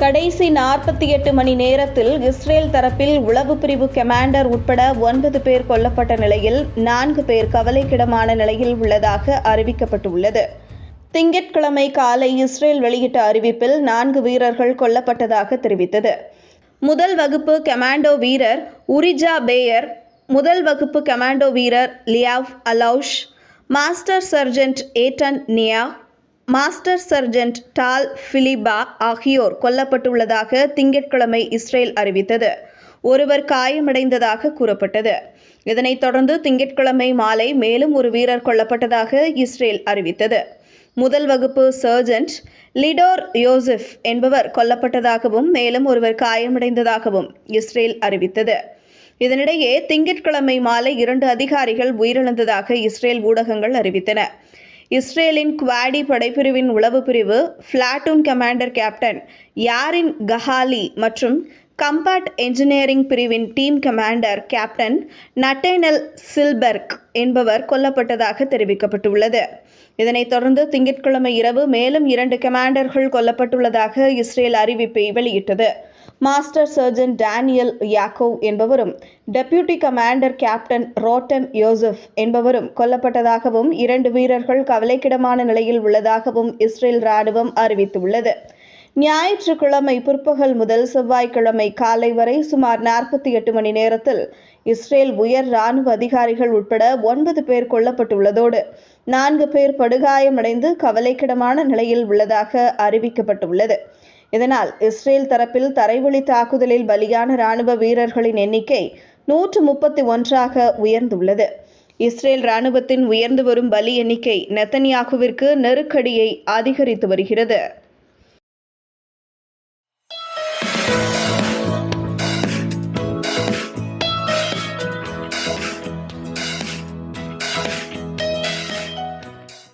கடைசி நாற்பத்தி எட்டு மணி நேரத்தில் இஸ்ரேல் தரப்பில் உளவு பிரிவு கமாண்டர் உட்பட ஒன்பது பேர் கொல்லப்பட்ட நிலையில் நான்கு பேர் கவலைக்கிடமான நிலையில் உள்ளதாக அறிவிக்கப்பட்டுள்ளது. திங்கட்கிழமை காலை இஸ்ரேல் வெளியிட்ட அறிவிப்பில் நான்கு வீரர்கள் கொல்லப்பட்டதாக தெரிவித்தது. முதல் வகுப்பு கமாண்டோ வீரர் உரிஜா பேயர் முதல் வகுப்பு கமாண்டோ வீரர் Liav Alush master sergeant Eitan Naeh master sergeant Tal Filiba ஆகியோர் கொல்லப்பட்டுள்ளதாக திங்கட்கிழமை இஸ்ரேல் அறிவித்தது. ஒருவர் காயமடைந்ததாக கூறப்பட்டது. இதனைத் தொடர்ந்து திங்கட்கிழமை மாலை மேலும் ஒரு வீரர் கொல்லப்பட்டதாக இஸ்ரேல் அறிவித்தது. முதல் வகுப்பு சர்ஜென்ட் லிடோர் யோசிஃப் என்பவர் கொல்லப்பட்டதாகவும் மேலும் ஒருவர் காயமடைந்ததாகவும் இஸ்ரேல் அறிவித்தது. இதனிடையே திங்கட்கிழமை மாலை இரண்டு அதிகாரிகள் உயிரிழந்ததாக இஸ்ரேல் ஊடகங்கள் அறிவித்தன. இஸ்ரேலின் குவாடி படைப்பிரிவின் உளவு பிரிவு platoon commander captain Yarin Kahali மற்றும் கம்பாட் என்ஜினியரிங் பிரிவின் team commander captain Netanel Silberg என்பவர் கொல்லப்பட்டதாக தெரிவிக்கப்பட்டுள்ளது. இதனைத் தொடர்ந்து திங்கட்கிழமை இரவு மேலும் இரண்டு கமாண்டர்கள் கொல்லப்பட்டுள்ளதாக இஸ்ரேல் அறிவிப்பை வெளியிட்டது. மாஸ்டர் சர்ஜன் டேனியல் யாக்கோவ் என்பவரும் deputy commander captain Roten Yosef என்பவரும் கொல்லப்பட்டதாகவும் இரண்டு வீரர்கள் கவலைக்கிடமான நிலையில் உள்ளதாகவும் இஸ்ரேல் ராணுவம் அறிவித்துள்ளது. ஞாயிற்றுக்கிழமை பிற்பகல் முதல் செவ்வாய்க்கிழமை காலை வரை சுமார் நாற்பத்தி எட்டு மணி நேரத்தில் இஸ்ரேல் உயர் ராணுவ அதிகாரிகள் உட்பட ஒன்பது பேர் கொல்லப்பட்டுள்ளதோடு நான்கு பேர் படுகாயமடைந்து கவலைக்கிடமான நிலையில் உள்ளதாக அறிவிக்கப்பட்டுள்ளது. இதனால் இஸ்ரேல் தரப்பில் தரைவழி தாக்குதலில் பலியான ராணுவ வீரர்களின் எண்ணிக்கை நூற்று முப்பத்தி ஒன்றாக உயர்ந்துள்ளது. இஸ்ரேல் ராணுவத்தின் உயர்ந்து வரும் பலி எண்ணிக்கை நெத்தன்யாகுவிற்கு நெருக்கடியை அதிகரித்து வருகிறது.